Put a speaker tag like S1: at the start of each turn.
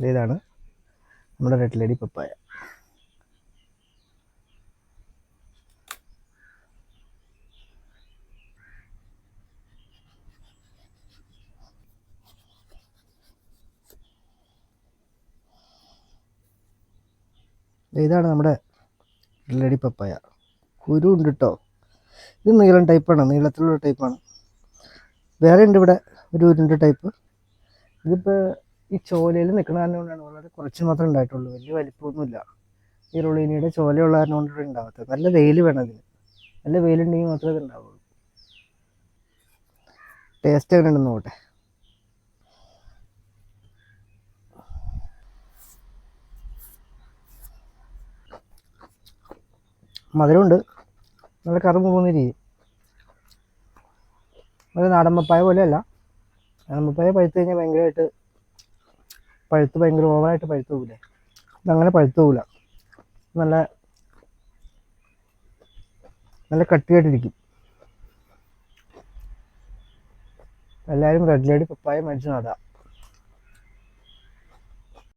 S1: ഇതാണ് നമ്മുടെ red lady പപ്പായ ഇതാണ് നമ്മുടെ ലേഡി പപ്പായ കുരു ഉണ്ട് കേട്ടോ ഇത് നീളം ടൈപ്പാണ് നീളത്തിലുള്ള ടൈപ്പാണ് വേറെ ഉണ്ട് ഇവിടെ ഒരു ഉരുണ്ട ടൈപ്പ് ഇതിപ്പോൾ ഈ ചോലയിൽ നിൽക്കുന്ന കാരണം കൊണ്ടാണ് വളരെ കുറച്ച് മാത്രമേ ഉണ്ടായിട്ടുള്ളൂ. വലിയ വലിപ്പമൊന്നുമില്ല. ഈ റൊളീനിയുടെ ചോലയുള്ള കാരണം കൊണ്ടിവിടെ ഉണ്ടാവാത്തത്. നല്ല വെയിൽ വേണം അതിന്. നല്ല വെയിലുണ്ടെങ്കിൽ മാത്രമേ ഇത് ഉണ്ടാവുള്ളൂ. ടേസ്റ്റ് എങ്ങനെ ഉണ്ടെന്ന് നോക്കട്ടെ. മധുരമുണ്ട്. നല്ല കറുപ്പ് പോകുന്ന രീതി നല്ല നാടൻ പപ്പായ പോലെയല്ല. നാടൻ പപ്പായ പഴുത്ത് കഴിഞ്ഞാൽ ഭയങ്കരമായിട്ട് പഴുത്ത് ഭയങ്കര ഓവറായിട്ട് പഴുത്ത് പോകില്ലേ ഇതങ്ങനെ പഴുത്ത് പോകില്ല നല്ല നല്ല കട്ടിയായിട്ടിരിക്കും. എല്ലാവരും റെഡ് ലൈഡ് പപ്പായ മേടിച്ച് നടാം.